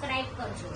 Subscribe કરજો.